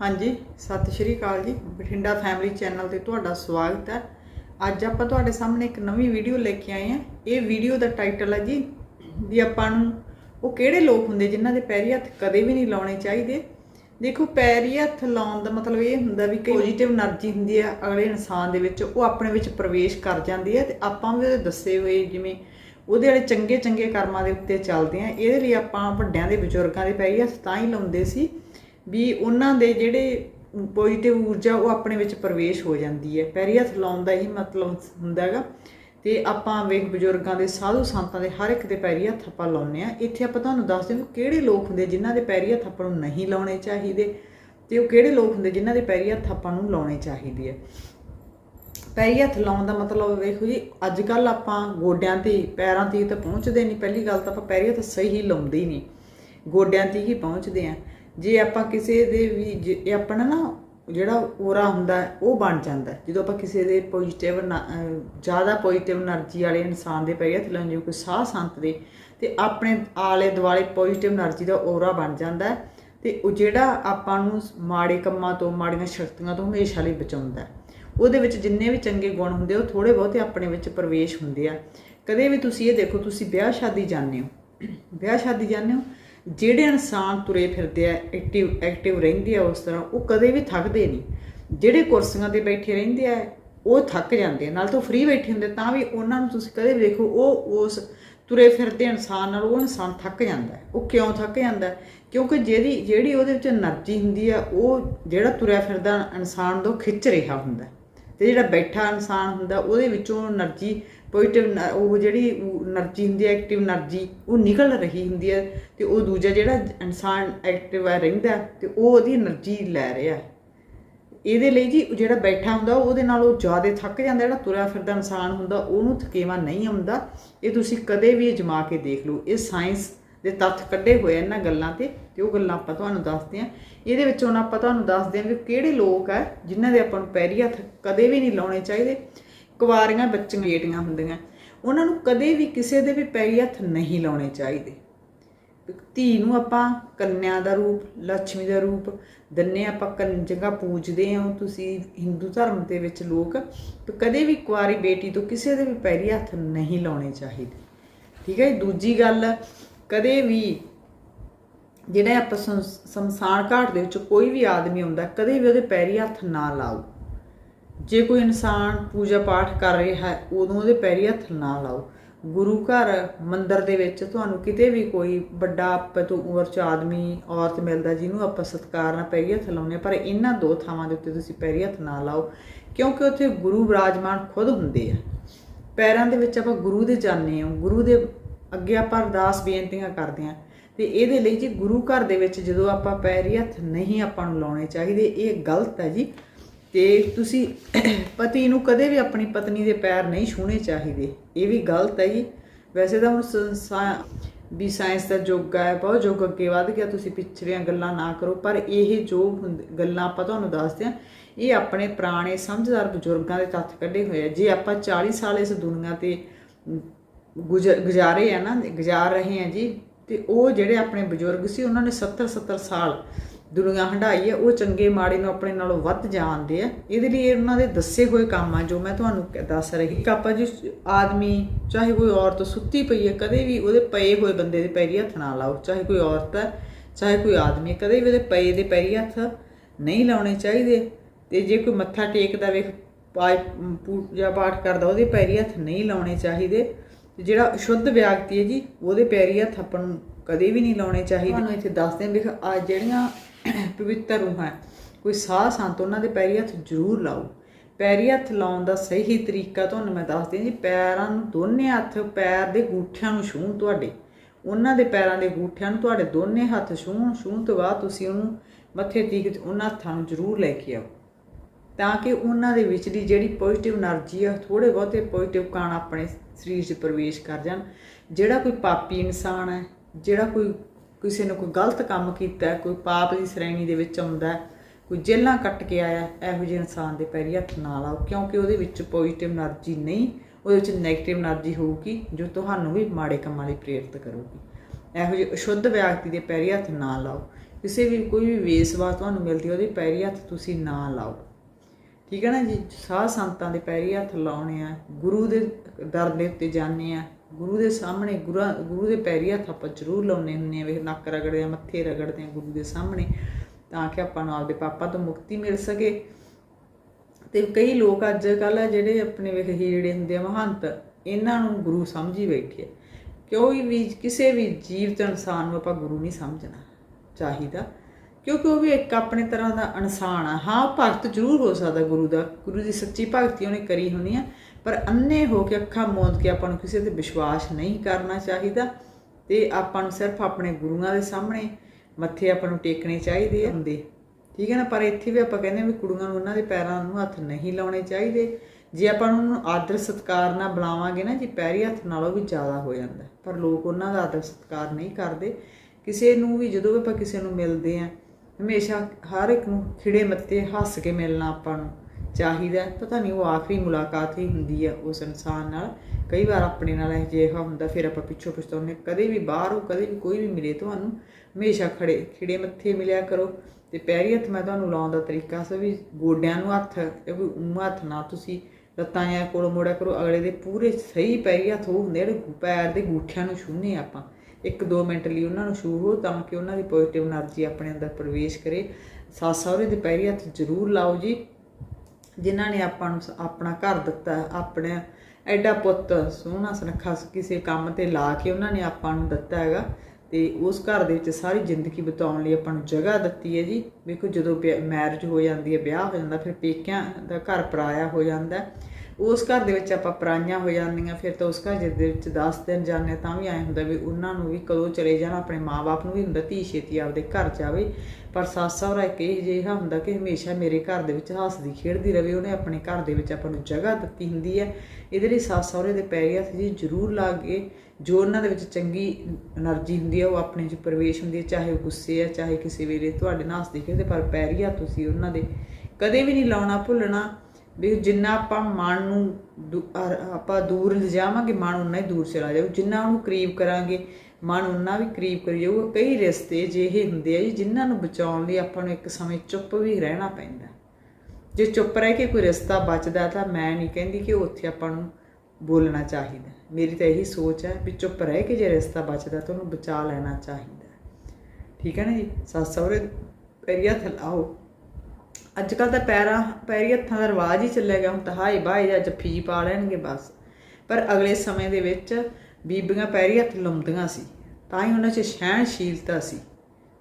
ਹਾਂਜੀ, ਸਤਿ ਸ਼੍ਰੀ ਅਕਾਲ ਜੀ। ਬਠਿੰਡਾ ਫੈਮਿਲੀ ਚੈਨਲ ਤੇ ਤੁਹਾਡਾ ਸਵਾਗਤ ਹੈ। ਅੱਜ ਆਪਾਂ ਤੁਹਾਡੇ ਸਾਹਮਣੇ ਇੱਕ ਨਵੀਂ ਵੀਡੀਓ ਲੈ ਕੇ ਆਏ ਆ ਇਹ ਵੀਡੀਓ ਦਾ ਟਾਈਟਲ ਹੈ ਜੀ, ਵੀ ਆਪਾਂ ਨੂੰ ਉਹ ਕਿਹੜੇ ਲੋਕ ਹੁੰਦੇ ਜਿਨ੍ਹਾਂ ਦੇ ਪੈਰੀ ਹੱਥ ਕਦੇ ਵੀ ਨਹੀਂ ਲਾਉਣੇ ਚਾਹੀਦੇ। ਦੇਖੋ, ਪੈਰੀ ਹੱਥ ਲਾਉਣ ਦਾ ਮਤਲਬ ਇਹ ਹੁੰਦਾ ਵੀ ਕਿ ਪੋਜ਼ਿਟਿਵ એનર્ਜੀ ਹੁੰਦੀ ਹੈ, ਅਗਲੇ ਇਨਸਾਨ ਦੇ ਵਿੱਚ ਉਹ ਆਪਣੇ ਵਿੱਚ ਪ੍ਰਵੇਸ਼ ਕਰ ਜਾਂਦੀ ਹੈ ਤੇ ਆਪਾਂ ਵੀ ਉਹਦੇ ਦੱਸੇ ਹੋਏ ਜਿਵੇਂ ਉਹਦੇ ਵਾਲੇ ਚੰਗੇ ਚੰਗੇ ਕਰਮਾਂ ਦੇ ਉੱਤੇ ਚੱਲਦੇ ਆ ਇਹਦੇ ਲਈ ਆਪਾਂ ਵੱਡਿਆਂ ਦੇ ਬਜ਼ੁਰਗਾਂ ਦੇ ਪੈਰੀ ਹੱਥ ਤਾਂ ਹੀ ਲਾਉਂਦੇ ਸੀ ਵੀ ਉਹਨਾਂ ਦੇ ਜਿਹੜੇ ਪੋਜ਼ਿਟਿਵ ਊਰਜਾ ਉਹ ਆਪਣੇ ਵਿੱਚ ਪ੍ਰਵੇਸ਼ ਹੋ ਜਾਂਦੀ ਹੈ। ਪੈਰੀ ਹੱਥ ਲਾਉਣ ਦਾ ਹੀ ਮਤਲਬ ਹੁੰਦਾ ਹੈਗਾ। ਤੇ ਆਪਾਂ ਵੇਖ ਬਜ਼ੁਰਗਾਂ ਦੇ, ਸਾਧੂ ਸੰਤਾਂ ਦੇ ਹਰ ਇੱਕ ਦੇ ਪੈਰੀ ਹੱਥ ਆਪਾਂ ਲਾਉਂਦੇ ਆ ਇੱਥੇ ਆਪਾਂ ਤੁਹਾਨੂੰ ਦੱਸ ਹਾਂ ਕਿਹੜੇ ਲੋਕ ਹੁੰਦੇ ਜਿਨ੍ਹਾਂ ਦੇ ਪੈਰੀ ਹੱਥ ਆਪਾਂ ਨੂੰ ਨਹੀਂ ਲਾਉਣੇ ਚਾਹੀਦੇ ਤੇ ਉਹ ਕਿਹੜੇ ਲੋਕ ਹੁੰਦੇ ਜਿਨ੍ਹਾਂ ਦੇ ਪੈਰੀ ਹੱਥ ਆਪਾਂ ਨੂੰ ਲਾਉਣੇ ਚਾਹੀਦੇ ਆ। ਪੈਰੀ ਹੱਥ ਲਾਉਣ ਦਾ ਮਤਲਬ ਵੇਖੋ ਜੀ ਅੱਜ ਕੱਲ ਆਪਾਂ ਗੋਡਿਆਂ ਤੇ ਪੈਰਾਂ ਤੇ ਤਾਂ ਪਹੁੰਚਦੇ ਨਹੀਂ। ਪਹਿਲੀ ਗੱਲ ਤਾਂ ਆਪਾਂ ਪੈਰੀ ਹੱਥ ਸਹੀ ਲਾਉਂਦੇ ਹੀ ਨਹੀਂ। ਗੋਡਿਆਂ ਤੇ ਹੀ ਪਹੁੰਚਦੇ ਆ ਜੇ ਆਪਾਂ ਕਿਸੇ ਦੇ ਵੀ ਇਹ ਆਪਣਾ ਨਾ ਜਿਹੜਾ ਔਰਾ ਹੁੰਦਾ ਉਹ ਬਣ ਜਾਂਦਾ ਜਦੋਂ ਆਪਾਂ ਕਿਸੇ ਦੇ ਪੋਜ਼ਿਟਿਵ ਜ਼ਿਆਦਾ ਪੋਜ਼ਿਟਿਵ એનર્ਜੀ ਵਾਲੇ ਇਨਸਾਨ ਦੇ ਪੈ ਗਿਆ, ਤੇ ਲੰਜੋ ਕੋਈ ਸਾਹ ਸੰਤ ਦੇ, ਤੇ ਆਪਣੇ ਆਲੇ ਦੁਆਲੇ ਪੋਜ਼ਿਟਿਵ એનર્ਜੀ ਦਾ ਔਰਾ ਬਣ ਜਾਂਦਾ ਤੇ ਉਹ ਜਿਹੜਾ ਆਪਾਂ ਨੂੰ ਮਾੜੇ ਕੰਮਾਂ ਤੋਂ, ਮਾੜੀਆਂ ਸ਼ਕਤੀਆਂ ਤੋਂ ਹਮੇਸ਼ਾ ਲਈ ਬਚਾਉਂਦਾ ਉਹਦੇ ਵਿੱਚ ਜਿੰਨੇ ਵੀ ਚੰਗੇ ਗੁਣ ਹੁੰਦੇ, ਉਹ ਥੋੜੇ ਬਹੁਤੇ ਆਪਣੇ ਵਿੱਚ ਪ੍ਰਵੇਸ਼ ਹੁੰਦੇ ਆ। ਕਦੇ ਵੀ ਤੁਸੀਂ ਇਹ ਦੇਖੋ, ਤੁਸੀਂ ਵਿਆਹ ਸ਼ਾਦੀ ਜਾਂਦੇ ਹੋ। ਵਿਆਹ ਸ਼ਾਦੀ ਜਾਂਦੇ ਹੋ ਜਿਹੜੇ ਇਨਸਾਨ ਤੁਰੇ ਫਿਰਦੇ ਆ ਐਕਟਿਵ ਐਕਟਿਵ ਰਹਿੰਦੇ ਆ ਉਸ ਤਰ੍ਹਾਂ, ਉਹ ਕਦੇ ਵੀ ਥੱਕਦੇ ਨਹੀਂ। ਜਿਹੜੇ ਕੁਰਸੀਆਂ ਤੇ ਬੈਠੇ ਰਹਿੰਦੇ ਆ, ਉਹ ਥੱਕ ਜਾਂਦੇ ਨਾਲ ਤੋਂ ਫ੍ਰੀ ਬੈਠੇ ਹੁੰਦੇ ਤਾਂ ਵੀ ਉਹਨਾਂ ਨੂੰ ਤੁਸੀਂ ਕਦੇ ਵੀ ਦੇਖੋ, ਉਹ ਉਸ ਤੁਰੇ ਫਿਰਦੇ ਇਨਸਾਨ ਨਾਲ, ਉਹ ਇਨਸਾਨ ਥੱਕ ਜਾਂਦਾ ਉਹ ਕਿਉਂ ਥੱਕ ਜਾਂਦਾ ਕਿਉਂਕਿ ਜਿਹੜੀ ਜਿਹੜੀ ਉਹਦੇ ਵਿੱਚ એનર્ਜੀ ਹੁੰਦੀ ਆ, ਉਹ ਜਿਹੜਾ ਤੁਰਿਆ ਫਿਰਦਾ ਇਨਸਾਨ ਤੋਂ ਖਿੱਚ ਰਿਹਾ ਹੁੰਦਾ ਤੇ ਜਿਹੜਾ ਬੈਠਾ ਇਨਸਾਨ ਹੁੰਦਾ, ਉਹਦੇ ਵਿੱਚੋਂ એનર્ਜੀ ਪੋਜ਼ਿਟਿਵ ਉਹ ਜਿਹੜੀ એનર્ਜੀ ਹੁੰਦੀ ਹੈ ਐਕਟਿਵ એનર્ਜੀ, ਉਹ ਨਿਕਲ ਰਹੀ ਹੁੰਦੀ ਹੈ ਤੇ ਉਹ ਦੂਜਾ ਜਿਹੜਾ ਇਨਸਾਨ ਐਕਟਿਵ ਹੈ, ਰਹਿੰਦਾ ਤੇ ਉਹ ਉਹਦੀ એનર્ਜੀ ਲੈ ਰਿਹਾ ਇਹਦੇ ਲਈ ਜੀ ਜਿਹੜਾ ਬੈਠਾ ਹੁੰਦਾ, ਉਹਦੇ ਨਾਲ ਉਹ ਜ਼ਿਆਦਾ ਥੱਕ ਜਾਂਦਾ, ਜਿਹੜਾ ਤੁਰਿਆ ਫਿਰਦਾ ਇਨਸਾਨ ਹੁੰਦਾ, ਉਹਨੂੰ ਥਕੇਵਾ ਨਹੀਂ ਆਉਂਦਾ। ਇਹ ਤੁਸੀਂ ਕਦੇ ਵੀ ਜਮਾ ਕੇ ਦੇਖ ਲਓ। ਇਹ ਸਾਇੰਸ ਦੇ ਤੱਥ ਕੱਢੇ ਹੋਏ ਇਹਨਾਂ ਗੱਲਾਂ ਤੇ ਤੇ ਉਹ ਗੱਲਾਂ ਆਪਾਂ ਤੁਹਾਨੂੰ ਦੱਸਦੇ ਆਂ। ਇਹਦੇ ਵਿੱਚ ਵਿੱਚੋਂ ਆਪਾਂ ਤੁਹਾਨੂੰ ਦੱਸਦੇ ਆਂ ਵੀ ਕਿਹੜੇ ਲੋਕ ਆ, ਜਿਨ੍ਹਾਂ ਦੇ ਆਪਾਂ ਨੂੰ ਪੈਰੀਆ ਕਦੇ ਵੀ ਨਹੀਂ ਲਾਉਣੇ ਚਾਹੀਦੇ। ਕੁਵਾਰੀਆਂ ਬੱਚੀਆਂ ਬੇਟੀਆਂ ਹੁੰਦੀਆਂ, ਉਹਨਾਂ ਨੂੰ ਕਦੇ ਵੀ ਕਿਸੇ ਦੇ ਵੀ ਪੈਰੀ ਹੱਥ ਨਹੀਂ ਲਾਉਣੇ ਚਾਹੀਦੇ। ਧੀ ਨੂੰ ਆਪਾਂ ਕੰਨਿਆ ਦਾ ਰੂਪ ਲక్ష్ਮੀ ਦਾ ਰੂਪ ਦੰਨੇ ਆਪਾਂ ਕੰਜਗਾ ਪੂਜਦੇ ਹਾਂ ਤੁਸੀਂ ਹਿੰਦੂ ਧਰਮ ਦੇ ਵਿੱਚ ਲੋਕ ਕਦੇ ਵੀ ਕੁਆਰੀ ਬੇਟੀ ਤੋਂ ਕਿਸੇ ਦੇ ਵੀ ਪੈਰੀ ਹੱਥ ਨਹੀਂ ਲਾਉਣੇ ਚਾਹੀਦੇ। ਠੀਕ ਹੈ ਜੀ? ਦੂਜੀ ਗੱਲ, ਕਦੇ ਵੀ ਜਿਹੜਾ ਆਪਾਂ ਸੰਸ- ਸ਼ਮਸ਼ਾਨ ਘਾਟ ਦੇ ਵਿੱਚ ਕੋਈ ਵੀ ਆਦਮੀ ਆਉਂਦਾ, ਕਦੇ ਵੀ ਉਹਦੇ ਪੈਰੀ ਹੱਥ ਨਾ ਲਾਓ। ਜੇ ਕੋਈ ਇਨਸਾਨ ਪੂਜਾ ਪਾਠ ਕਰ ਰਿਹਾ ਹੈ ਉਦੋਂ ਉਹਦੇ ਪੈਰੀ ਹੱਥ ਨਾ ਲਾਓ। ਗੁਰੂ ਘਰ ਮੰਦਰ ਦੇ ਵਿੱਚ ਤੁਹਾਨੂੰ ਕਿਤੇ ਵੀ ਕੋਈ ਵੱਡਾ ਆਪਾਂ ਤੋਂ ਉਮਰ ਚ ਆਦਮੀ ਔਰਤ ਮਿਲਦਾ ਜਿਹਨੂੰ ਆਪਾਂ ਸਤਿਕਾਰ ਨਾਲ ਪੈਰੀ ਹੱਥ ਲਾਉਂਦੇ ਹਾਂ, ਪਰ ਇਹਨਾਂ ਦੋ ਥਾਵਾਂ ਦੇ ਉੱਤੇ ਤੁਸੀਂ ਪੈਰੀ ਹੱਥ ਨਾ ਲਾਓ ਕਿਉਂਕਿ ਉੱਥੇ ਗੁਰੂ ਵਿਰਾਜਮਾਨ ਖੁਦ ਹੁੰਦੇ ਆ। ਪੈਰਾਂ ਦੇ ਵਿੱਚ ਆਪਾਂ ਗੁਰੂ ਦੇ ਜਾਣੇ ਹਾਂ ਗੁਰੂ ਦੇ ਅੱਗੇ ਆਪਾਂ ਅਰਦਾਸ ਬੇਨਤੀਆਂ ਕਰਦੇ ਹਾਂ। ਤੇ ਇਹਦੇ ਲਈ ਜੀ ਗੁਰੂ ਘਰ ਦੇ ਵਿੱਚ ਜਦੋਂ ਆਪਾਂ ਪੈਰੀ ਹੱਥ ਨਹੀਂ ਆਪਾਂ ਨੂੰ ਲਾਉਣੇ ਚਾਹੀਦੇ ਇਹ ਗਲਤ ਹੈ ਜੀ। ਤੇ ਤੁਸੀਂ ਪਤੀ ਨੂੰ ਕਦੇ ਵੀ ਆਪਣੀ ਪਤਨੀ ਦੇ ਪੈਰ ਨਹੀਂ ਛੂਹਣੇ ਚਾਹੀਦੇ। ਇਹ ਵੀ ਗਲਤ ਹੈ ਜੀ। ਵੈਸੇ ਤਾਂ ਹੁਣ ਸ- ਵੀ ਸਾਇੰਸ ਦਾ ਯੁੱਗ ਹੈ ਬਹੁਤ ਯੁੱਗ ਅੱਗੇ ਵੱਧ ਗਿਆ। ਤੁਸੀਂ ਪਿਛਲੀਆਂ ਗੱਲਾਂ ਨਾ ਕਰੋ, ਪਰ ਇਹ ਜੋ ਹੁੰਦ- ਗੱਲਾਂ ਆਪਾਂ ਤੁਹਾਨੂੰ ਦੱਸਦੇ ਹਾਂ, ਇਹ ਆਪਣੇ ਪੁਰਾਣੇ ਸਮਝਦਾਰ ਬਜ਼ੁਰਗਾਂ ਦੇ ਤੱਥ ਕੱਢੇ ਹੋਏ ਆ। ਜੇ ਆਪਾਂ 40 ਸਾਲ ਇਸ ਦੁਨੀਆ ਤੇ ਗੁਜ਼ਰ- ਗੁਜ਼ਾਰੇ ਆ ਨਾ, ਗੁਜ਼ਾਰ ਰਹੇ ਆ ਜੀ, ਤੇ ਉਹ ਜਿਹੜੇ ਆਪਣੇ ਬਜ਼ੁਰਗ ਸੀ, ਉਹਨਾਂ ਨੇ 70 70 ਸਾਲ ਦੁਨੀਆ ਹੰਡਾਈ ਹੈ, ਉਹ ਚੰਗੇ ਮਾੜੇ ਨੂੰ ਆਪਣੇ ਨਾਲੋਂ ਵੱਧ ਜਾਣਦੇ ਆ। ਇਹਦੇ ਲਈ ਉਹਨਾਂ ਦੇ ਦੱਸੇ ਹੋਏ ਕੰਮ ਆ, ਜੋ ਮੈਂ ਤੁਹਾਨੂੰ ਦੱਸ ਰਹੀ ਕਿ ਆਪਾਂ ਜੀ ਆਦਮੀ, ਚਾਹੇ ਕੋਈ ਔਰਤ ਸੁੱਤੀ ਪਈ ਹੈ, ਕਦੇ ਵੀ ਉਹਦੇ ਪਏ ਹੋਏ ਬੰਦੇ ਦੇ ਪੈਰੀ ਹੱਥ ਨਾ ਲਾਓ। ਚਾਹੇ ਕੋਈ ਔਰਤ ਹੈ, ਚਾਹੇ ਕੋਈ ਆਦਮੀ ਕਦੇ ਵੀ ਉਹਦੇ ਪਏ ਦੇ ਪੈਰੀ ਹੱਥ ਨਹੀਂ ਲਾਉਣੇ ਚਾਹੀਦੇ। ਤੇ ਜੇ ਕੋਈ ਮੱਥਾ ਟੇਕਦਾ ਵੇਖ ਪਾਠ ਪੂਜਾ ਪਾਠ ਕਰਦਾ, ਉਹਦੇ ਪੈਰੀ ਹੱਥ ਨਹੀਂ ਲਾਉਣੇ ਚਾਹੀਦੇ। ਜਿਹੜਾ ਸ਼ੁੱਧ ਵਿਅਕਤੀ ਹੈ ਜੀ, ਉਹਦੇ ਪੈਰੀ ਹੱਥ ਆਪਾਂ ਨੂੰ ਕਦੇ ਵੀ ਨਹੀਂ ਲਾਉਣੇ ਚਾਹੀਦੇ। ਤੁਹਾਨੂੰ ਇੱਥੇ ਦੱਸਦੇ ਹਾਂ ਵੀ ਆ ਜਿਹੜੀਆਂ ਪਵਿੱਤਰ ਰੂਹਾਂ ਕੋਈ ਸਾਧ ਸੰਤ ਉਹਨਾਂ ਦੇ ਪੈਰੀ ਹੱਥ ਜ਼ਰੂਰ ਲਾਓ। ਪੈਰੀ ਹੱਥ ਲਾਉਣ ਦਾ ਸਹੀ ਤਰੀਕਾ ਤੁਹਾਨੂੰ ਮੈਂ ਦੱਸਦੀ ਹਾਂ ਜੀ, ਪੈਰਾਂ ਨੂੰ ਦੋਨੇ ਹੱਥ, ਪੈਰ ਦੇ ਗੂਠਿਆਂ ਨੂੰ ਛੂਹ ਤੁਹਾਡੇ। ਉਹਨਾਂ ਦੇ ਪੈਰਾਂ ਦੇ ਗੂਠਿਆਂ ਨੂੰ ਤੁਹਾਡੇ ਦੋਨੇ ਹੱਥ ਛੂਹਣ ਛੂਹਣ ਤੋਂ ਬਾਅਦ ਤੁਸੀਂ ਉਹਨੂੰ ਮੱਥੇ ਤੀਕ ਉਹਨਾਂ ਹੱਥਾਂ ਨੂੰ ਜ਼ਰੂਰ ਲੈ ਕੇ ਆਓ। ਤਾਂ ਕਿ ਉਹਨਾਂ ਦੇ ਵਿੱਚ ਦੀ ਜਿਹੜੀ ਪੋਜ਼ਿਟਿਵ એનર્ਜੀ ਆ ਥੋੜੇ ਬਹੁਤੇ ਪੋਜ਼ਿਟਿਵ ਕਾਣ ਆਪਣੇ ਸਰੀਰ 'ਚ ਪ੍ਰਵੇਸ਼ ਕਰ ਜਾਣ। ਜਿਹੜਾ ਕੋਈ ਪਾਪੀ ਇਨਸਾਨ ਹੈ ਜਿਹੜਾ ਕੋਈ ਕਿਸੇ ਨੇ ਕੋਈ ਗਲਤ ਕੰਮ ਕੀਤਾ ਕੋਈ ਪਾਪ ਦੀ ਸ਼੍ਰੇਣੀ ਦੇ ਵਿੱਚ ਆਉਂਦਾ ਕੋਈ ਜੇਲਾਂ ਕੱਟ ਕੇ ਆਇਆ ਇਹੋ ਜਿਹੇ ਇਨਸਾਨ ਦੇ ਪੈਰੀ ਹੱਥ ਨਾ ਲਾਓ, ਕਿਉਂਕਿ ਉਹਦੇ ਵਿੱਚ ਪੋਜ਼ਿਟਿਵ એનર્ਜੀ ਨਹੀਂ, ਉਹਦੇ ਵਿੱਚ ਨੈਗੇਟਿਵ એનર્ਜੀ ਹੋਊਗੀ, ਜੋ ਤੁਹਾਨੂੰ ਵੀ ਮਾੜੇ ਕੰਮਾਂ ਲਈ ਪ੍ਰੇਰਿਤ ਕਰੂਗੀ। ਇਹੋ ਜਿਹੇ ਅਸ਼ੁੱਧ ਵਿਅਕਤੀ ਦੇ ਪੈਰੀ ਹੱਥ ਨਾ ਲਾਓ। ਕਿਸੇ ਵੀ ਕੋਈ ਵੀ ਵੇਸਵਾ ਤੁਹਾਨੂੰ ਮਿਲਦੀ ਉਹਦੇ ਪੈਰੀ ਹੱਥ ਤੁਸੀਂ ਨਾ ਲਾਓ। ਠੀਕ ਹੈ ਨਾ ਜੀ? ਸਾਧ ਸੰਤਾਂ ਦੇ ਪੈਰੀ ਹੱਥ ਲਾਉਣੇ ਆ, ਗੁਰੂ ਦੇ ਦਰ ਦੇ ਉੱਤੇ ਜਾਣੇ ਆ ਗੁਰੂ ਦੇ ਸਾਹਮਣੇ ਗੁਰਾਂ, ਗੁਰੂ ਦੇ ਪੈਰੀ ਹੱਥ ਆਪਾਂ ਜ਼ਰੂਰ ਲਾਉਣੇ ਹੁੰਦੇ ਆ ਵੇਖ ਨੱਕ ਰਗੜਦੇ ਆ ਮੱਥੇ ਰਗੜਦੇ ਆ ਗੁਰੂ ਦੇ ਸਾਹਮਣੇ, ਤਾਂ ਕਿ ਆਪਾਂ ਨੂੰ ਆਪਦੇ ਪਾਪਾ ਤੋਂ ਮੁਕਤੀ ਮਿਲ ਸਕੇ। ਤੇ ਕਈ ਲੋਕ ਅੱਜ ਕੱਲ ਜਿਹੜੇ ਆਪਣੇ ਵੇਖ ਹੀੜੇ ਹੁੰਦੇ ਆ ਮਹੰਤ, ਇਹਨਾਂ ਨੂੰ ਗੁਰੂ ਸਮਝੀ ਬੈਠੇ ਆ। ਕੋਈ ਵੀ ਕਿਸੇ ਵੀ ਜੀਵ ਜੀਵਤ ਇਨਸਾਨ ਨੂੰ ਆਪਾਂ ਗੁਰੂ ਨਹੀਂ ਸਮਝਣਾ ਚਾਹੀਦਾ, ਕਿਉਂਕਿ ਉਹ ਵੀ ਇੱਕ ਆਪਣੇ ਤਰ੍ਹਾਂ ਦਾ ਇਨਸਾਨ ਆ। ਹਾਂ, ਭਗਤ ਜ਼ਰੂਰ ਹੋ ਸਕਦਾ ਗੁਰੂ ਦਾ, ਗੁਰੂ ਦੀ ਸੱਚੀ ਭਗਤੀ ਉਹਨੇ ਕਰੀ ਹੋਣੀ ਆ ਪਰ ਅੰਨੇ ਹੋ ਕੇ ਅੱਖਾਂ ਮੋਦ ਕੇ ਆਪਾਂ ਨੂੰ ਕਿਸੇ ਤੇ ਵਿਸ਼ਵਾਸ ਨਹੀਂ ਕਰਨਾ ਚਾਹੀਦਾ ਤੇ ਆਪਾਂ ਨੂੰ ਸਿਰਫ ਆਪਣੇ ਗੁਰੂਆਂ ਦੇ ਸਾਹਮਣੇ ਮੱਥੇ ਆਪਾਂ ਨੂੰ ਟੇਕਣੇ ਚਾਹੀਦੇ ਹੁੰਦੇ। ਠੀਕ ਹੈ ਨਾ? ਪਰ ਇੱਥੇ ਵੀ ਆਪਾਂ ਕਹਿੰਦੇ ਵੀ ਕੁੜੀਆਂ ਨੂੰ ਉਹਨਾਂ ਦੇ ਪੈਰਾਂ ਨੂੰ ਹੱਥ ਨਹੀਂ ਲਾਉਣੇ ਚਾਹੀਦੇ। ਜੇ ਆਪਾਂ ਉਹਨਾਂ ਨੂੰ ਆਦਰ ਸਤਿਕਾਰ ਨਾਲ ਬੁਲਾਵਾਂਗੇ ਨਾ ਜੀ, ਪੈਰੀ ਹੱਥ ਨਾਲੋਂ ਵੀ ਜ਼ਿਆਦਾ ਹੋ ਜਾਂਦਾ। ਪਰ ਲੋਕ ਉਹਨਾਂ ਦਾ ਆਦਰ ਸਤਿਕਾਰ ਨਹੀਂ ਕਰਦੇ। ਕਿਸੇ ਨੂੰ ਵੀ ਜਦੋਂ ਵੀ ਆਪਾਂ ਕਿਸੇ ਨੂੰ ਮਿਲਦੇ ਆ ਹਮੇਸ਼ਾ ਹਰ ਇੱਕ ਨੂੰ ਖਿੜੇ ਮੱਥੇ ਹੱਸ ਕੇ ਮਿਲਣਾ ਆਪਾਂ ਨੂੰ। ਚਾਹੀਦਾ ਤਾਂ ਤੁਹਾਨੂੰ ਉਹ ਆਖਰੀ ਮੁਲਾਕਾਤ ਹੀ ਹੁੰਦੀ ਹੈ ਉਸ ਇਨਸਾਨ ਨਾਲ। ਕਈ ਵਾਰ ਆਪਣੇ ਨਾਲ ਇਹ ਜਿਹਾ ਹੁੰਦਾ, ਫਿਰ ਆਪਾਂ ਪਿੱਛੋਂ ਪਛਤਾਉਂਦੇ ਕਦੇ ਵੀ ਬਾਹਰ ਹੋ, ਕਦੇ ਵੀ ਕੋਈ ਵੀ ਮਿਲੇ, ਤੁਹਾਨੂੰ ਹਮੇਸ਼ਾ ਖੜੇ, ਖਿੜੇ ਮੱਥੇ ਮਿਲਿਆ ਕਰੋ। ਤੇ ਪੈਰੀ ਹੱਥ ਮੈਂ ਤੁਹਾਨੂੰ ਲਾਉਣ ਦਾ ਤਰੀਕਾ ਸੋ ਵੀ ਗੋਡਿਆਂ ਨੂੰ ਹੱਥ ਕਿਉਂਕਿ ਉਮਾ ਹੱਥ ਨਾ ਤੁਸੀਂ ਲੱਤਾਂ ਜਾਂ ਕੋਲ ਮੋੜਿਆ ਕਰੋ। ਅਗਲੇ ਦੇ ਪੂਰੇ ਸਹੀ ਪੈਰੀ ਹੱਥ ਉਹ ਹੁੰਦੇ ਜਿਹੜੇ ਪੈਰ ਦੇ ਗੂਠਿਆਂ ਨੂੰ ਛੂਹਨੇ ਆਪਾਂ। ਇੱਕ ਦੋ ਮਿੰਟ ਲਈ ਉਹਨਾਂ ਨੂੰ ਛੂਹੋ ਤਾਂ ਕਿ ਉਹਨਾਂ ਦੀ ਪੋਜ਼ਿਟਿਵ એનર્ਜੀ ਆਪਣੇ ਅੰਦਰ ਪ੍ਰਵੇਸ਼ ਕਰੇ। ਸਾਸ ਸਹੁਰੇ ਦੇ ਪੈਰੀ ਹੱਥ ਜ਼ਰੂਰ ਲਾਓ ਜੀ। ਜਿਨ੍ਹਾਂ ਨੇ ਆਪਾਂ ਨੂੰ ਸ- ਆਪਣਾ ਘਰ ਦਿੱਤਾ, ਆਪਣੇ ਐਡਾ ਪੁੱਤ, ਸੋਹਣਾ ਸੁਨੱਖਾ ਕਿਸੇ ਕੰਮ ਤੇ ਲਾ ਕੇ ਉਹਨਾਂ ਨੇ ਆਪਾਂ ਨੂੰ ਦਿੱਤਾ ਹੈਗਾ। ਤੇ ਉਸ ਘਰ ਦੇ ਵਿੱਚ ਸਾਰੀ ਜ਼ਿੰਦਗੀ ਬਿਤਾਉਣ ਲਈ ਆਪਾਂ ਨੂੰ ਜਗ੍ਹਾ ਦਿੱਤੀ ਹੈ ਜੀ। ਵੇਖੋ ਜਦੋਂ ਮੈਰਿਜ ਹੋ ਜਾਂਦੀ ਹੈ, ਵਿਆਹ ਹੋ ਜਾਂਦਾ, ਫਿਰ ਪੇਕਿਆਂ ਦਾ ਘਰ ਪਰਾਇਆ ਹੋ ਜਾਂਦਾ ਉਸ ਘਰ ਦੇ ਵਿੱਚ ਆਪਾਂ ਪਰਾਈਆਂ ਹੋ ਜਾਂਦੀਆਂ, ਫਿਰ ਤਾਂ ਉਸ ਘਰ ਦੇ ਵਿੱਚ 10 ਦਿਨ ਜਾਂਦੇ ਤਾਂ ਵੀ ਐ ਹੁੰਦਾ ਵੀ ਉਹਨਾਂ ਨੂੰ ਵੀ ਕਦੋਂ ਚਲੇ ਜਾਣਾ, ਆਪਣੇ ਮਾਪੇ ਨੂੰ ਵੀ ਹੁੰਦਾ ਧੀ ਛੇਤੀ ਆਪਦੇ ਘਰ ਜਾਵੇ। ਪਰ ਸੱਸ ਸਹੁਰਾ ਇੱਕ ਇਹ ਜਿਹਾ ਹੁੰਦਾ ਕਿ ਹਮੇਸ਼ਾ ਮੇਰੇ ਘਰ ਦੇ ਵਿੱਚ ਹੱਸਦੀ, ਖੇਡਦੀ ਰਹੇ ਉਹਨੇ ਆਪਣੇ ਘਰ ਦੇ ਵਿੱਚ ਆਪਾਂ ਨੂੰ ਜਗ੍ਹਾ ਦਿੱਤੀ ਹੁੰਦੀ ਹੈ। ਇਹਦੇ ਲਈ ਸੱਸ ਸਹੁਰੇ ਦੇ ਪੈਰੀ ਹੱਥ ਜੀ ਜ਼ਰੂਰ ਲਾਗੇ ਜੋ ਉਹਨਾਂ ਦੇ ਵਿੱਚ ਚੰਗੀ એનર્ਜੀ ਹੁੰਦੀ ਹੈ, ਉਹ ਆਪਣੇ ਚ ਪ੍ਰਵੇਸ਼ ਹੁੰਦੀ ਹੈ, ਚਾਹੇ ਗੁੱਸੇ ਆ ਚਾਹੇ ਕਿਸੇ ਵੇਲੇ ਤੁਹਾਡੇ ਨਾਲ ਹੱਸਦੀ ਖੇਡਦੇ, ਪਰ ਪੈਰੀ ਹੱਥ ਤੁਸੀਂ ਉਹਨਾਂ ਦੇ ਕਦੇ ਵੀ ਨਹੀਂ ਲਾਉਣਾ, ਭੁੱਲਣਾ। ਵੀ ਜਿੰਨਾ ਆਪਾਂ ਮਨ ਨੂੰ ਦੂ- ਆਪਾਂ ਦੂਰ ਲਿਜਾਵਾਂਗੇ ਮਨ ਉਨਾ ਹੀ ਦੂਰ ਚਲਾ ਜਾਊ। ਜਿੰਨਾ ਉਹਨੂੰ ਕਰੀਬ ਕਰਾਂਗੇ ਮਨ ਉਨਾ ਵੀ ਕਰੀਬ ਕਰੀ ਜਾਊਗਾ। ਕਈ ਰਿਸ਼ਤੇ ਜਿਹੇ ਹੁੰਦੇ ਆ ਜੀ ਜਿਨ੍ਹਾਂ ਨੂੰ ਬਚਾਉਣ ਲਈ ਆਪਾਂ ਨੂੰ ਇੱਕ ਸਮੇਂ ਚੁੱਪ ਵੀ ਰਹਿਣਾ ਪੈਂਦਾ। ਜੇ ਚੁੱਪ ਰਹਿ ਕੇ ਕੋਈ ਰਿਸ਼ਤਾ ਬਚਦਾ ਤਾਂ ਮੈਂ ਨਹੀਂ ਕਹਿੰਦੀ ਕਿ ਉੱਥੇ ਆਪਾਂ ਨੂੰ ਬੋਲਣਾ ਚਾਹੀਦਾ। ਮੇਰੀ ਤਾਂ ਇਹੀ ਸੋਚ ਹੈ ਵੀ ਚੁੱਪ ਰਹਿ ਕੇ ਜੇ ਰਿਸ਼ਤਾ ਬਚਦਾ ਤਾਂ ਉਹਨੂੰ ਬਚਾ ਲੈਣਾ ਚਾਹੀਦਾ। ਠੀਕ ਹੈ ਨਾ ਜੀ? ਸੱਸ ਸਹੁਰੇ ਪੈਰੀ ਹੱਥ ਲਾਓ। ਅੱਜ ਕੱਲ ਤਾਂ ਪੈਰਾਂ, ਪੈਰੀ ਹੱਥਾਂ ਦਾ ਰਿਵਾਜ ਹੀ ਚੱਲਿਆ ਗਿਆ, ਹੁਣ ਤਾਂ ਹਾਏ ਬਾਏ ਜਾਂ ਜੱਫੀ ਜੀ ਪਾ ਲੈਣਗੇ ਬਸ। ਪਰ ਅਗਲੇ ਸਮੇਂ ਦੇ ਵਿੱਚ ਬੀਬੀਆਂ ਪੈਰੀ ਹੱਥ ਲਾਉਂਦੀਆਂ ਸੀ, ਤਾਂ ਹੀ ਉਹਨਾਂ 'ਚ ਸਹਿਣਸ਼ੀਲਤਾ ਸੀ,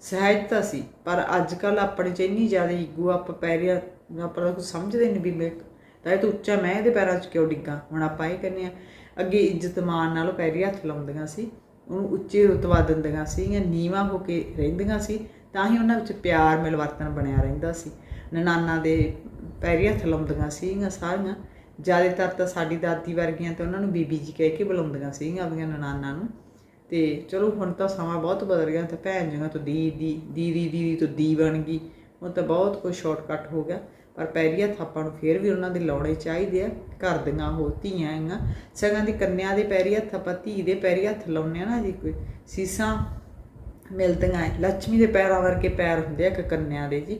ਸਹਿਜਤਾ ਸੀ। ਪਰ ਅੱਜ ਕੱਲ ਆਪਣੇ 'ਚ ਇੰਨੀ ਜ਼ਿਆਦਾ ਈਗੋ ਆਪਾਂ ਪੈਰੀ ਆਪਾਂ ਤਾਂ ਕੁਛ ਸਮਝਦੇ ਨਹੀਂ ਵੀ ਮੈਂ ਤਾਂ ਇਹ ਤਾਂ ਉੱਚਾ ਮੈਂ ਇਹਦੇ ਪੈਰਾਂ 'ਚ ਕਿਉਂ ਡਿੱਗਾ? ਹੁਣ ਆਪਾਂ ਇਹ ਕਹਿੰਦੇ ਆ ਅੱਗੇ ਇੱਜ਼ਤ ਮਾਨ ਨਾਲ ਪੈਰੀ ਹੱਥ ਲਾਉਂਦੀਆਂ ਸੀ, ਉਹਨੂੰ ਉੱਚੇ ਰੁਤਬਾ ਦਿੰਦੀਆਂ ਸੀ ਜਾਂ ਨੀਵਾਂ ਹੋ ਕੇ ਰਹਿੰਦੀਆਂ ਸੀ, ਤਾਂ ਹੀ ਉਹਨਾਂ ਵਿੱਚ ਪਿਆਰ ਮਿਲਵਰਤਨ ਬਣਿਆ ਰਹਿੰਦਾ ਸੀ। ਨਨਾਨਾ ਦੇ ਪੈਰੀ ਹੱਥ ਲਾਉਂਦੀਆਂ ਸੀਗੀਆਂ ਸਾਰੀਆਂ। ਜ਼ਿਆਦਾਤਰ ਤਾਂ ਸਾਡੀ ਦਾਦੀ ਵਰਗੀਆਂ ਤੇ ਉਹਨਾਂ ਨੂੰ ਬੀਬੀ ਜੀ ਕਹਿ ਕੇ ਬੁਲਾਉਂਦੀਆਂ ਸੀਗੀਆਂ ਆਪਣੀਆਂ ਨਨਾਨਾ ਨੂੰ। ਤੇ ਚਲੋ ਹੁਣ ਤਾਂ ਸਮਾਂ ਬਹੁਤ ਬਦਲ ਗਿਆ ਤਾਂ ਭੈਣ ਜੀਆਂ ਤੋਂ ਦੀ ਦੀ ਦੀਦੀ ਦੀਦੀ ਤੋਂ ਦੀ ਬਣ ਗਈ। ਹੁਣ ਤਾਂ ਬਹੁਤ ਕੁਝ ਸ਼ਾਰਟਕਟ ਹੋ ਗਿਆ। ਪਰ ਪੈਰੀ ਹੱਥ ਆਪਾਂ ਨੂੰ ਫੇਰ ਵੀ ਉਹਨਾਂ ਦੇ ਲਾਉਣੇ ਚਾਹੀਦੇ ਆ, ਘਰ ਦੀਆਂ ਹੋ ਧੀਆਂ ਹੈਗੀਆਂ। ਸਗਾਂ ਦੀ ਕੰਨਿਆ ਦੇ ਪੈਰੀ ਹੱਥ ਆਪਾਂ ਧੀ ਦੇ ਪੈਰੀ ਹੱਥ ਲਾਉਂਦੇ ਆ ਨਾ ਜੀ ਕੋਈ। ਸੀਸਾਂ ਮਿਲਦੀਆਂ ਹੈ ਲక్ష్ਮੀ ਦੇ ਪੈਰਾਂ ਵਰਗੇ ਪੈਰ ਹੁੰਦੇ ਆ ਇੱਕ ਕੰਨਿਆ ਦੇ ਜੀ।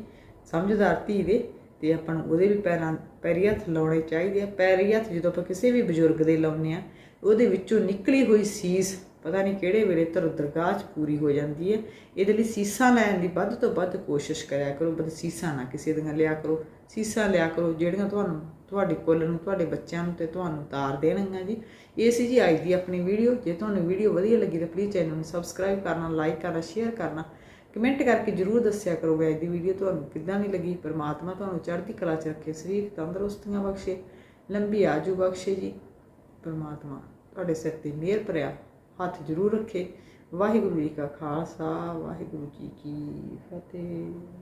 ਸਮਝਦਾਰ ਧੀ ਦੇ ਤੇ ਆਪਾਂ ਨੂੰ ਉਹਦੇ ਵੀ ਪੈਰਾਂ, ਪੈਰੀ ਹੱਥ ਲਾਉਣੇ ਚਾਹੀਦੇ ਆ। ਪੈਰੀ ਹੱਥ ਜਦੋਂ ਆਪਾਂ ਕਿਸੇ ਵੀ ਬਜ਼ੁਰਗ ਦੇ ਲਾਉਂਦੇ ਆ, ਉਹਦੇ ਵਿੱਚੋਂ ਨਿਕਲੀ ਹੋਈ ਸੀਸ, ਪਤਾ ਨਹੀਂ ਕਿਹੜੇ ਵੇਲੇ ਧਰ ਦਰਗਾਹ 'ਚ ਪੂਰੀ ਹੋ ਜਾਂਦੀ ਹੈ। ਇਹਦੇ ਲਈ ਸੀਸਾਂ ਲੈਣ ਦੀ ਵੱਧ ਤੋਂ ਵੱਧ ਕੋਸ਼ਿਸ਼ ਕਰਿਆ ਕਰੋ, ਬਸ ਸੀਸਾਂ ਨਾ ਕਿਸੇ ਦੀਆਂ ਲਿਆ ਕਰੋ। ਸੀਸਾਂ ਲਿਆ ਕਰੋ ਜਿਹੜੀਆਂ ਤੁਹਾਨੂੰ, ਤੁਹਾਡੇ ਕੁੱਲ ਨੂੰ, ਤੁਹਾਡੇ ਬੱਚਿਆਂ ਨੂੰ ਤੇ ਤੁਹਾਨੂੰ ਤਾਰ ਦੇਣਗੀਆਂ ਜੀ। ਇਹ ਸੀ ਜੀ ਅੱਜ ਦੀ ਆਪਣੀ ਵੀਡੀਓ। ਜੇ ਤੁਹਾਨੂੰ ਵੀਡੀਓ ਵਧੀਆ ਲੱਗੀ ਤਾਂ ਪਲੀਜ਼ ਚੈਨਲ ਨੂੰ ਸਬਸਕ੍ਰਾਈਬ ਕਰਨਾ ਲਾਈਕ ਕਰਨਾ ਸ਼ੇਅਰ ਕਰਨਾ। ਕਮੈਂਟ ਕਰਕੇ ਜਰੂਰ ਦੱਸਿਆ ਕਰੋ ਵੀ ਅੱਜ ਦੀ ਵੀਡੀਓ ਤੁਹਾਨੂੰ ਕਿੱਦਾਂ ਦੀ ਲੱਗੀ? ਪਰਮਾਤਮਾ ਤੁਹਾਨੂੰ ਚੜ੍ਹਦੀ ਕਲਾ 'ਚ ਰੱਖੇ, ਸਰੀਰ ਤੰਦਰੁਸਤੀਆਂ ਬਖਸ਼ੇ, ਲੰਬੀ ਆਜੂ ਬਖਸ਼ੇ ਜੀ। ਪਰਮਾਤਮਾ ਤੁਹਾਡੇ ਸਿਰ ਤੇ ਮਿਹਰ ਭਰਿਆ, ਹੱਥ ਜਰੂਰ ਰੱਖੇ। ਵਾਹਿਗੁਰੂ ਜੀ ਕਾ ਖਾਲਸਾ, ਵਾਹਿਗੁਰੂ ਜੀ ਕੀ ਫਤਿਹ।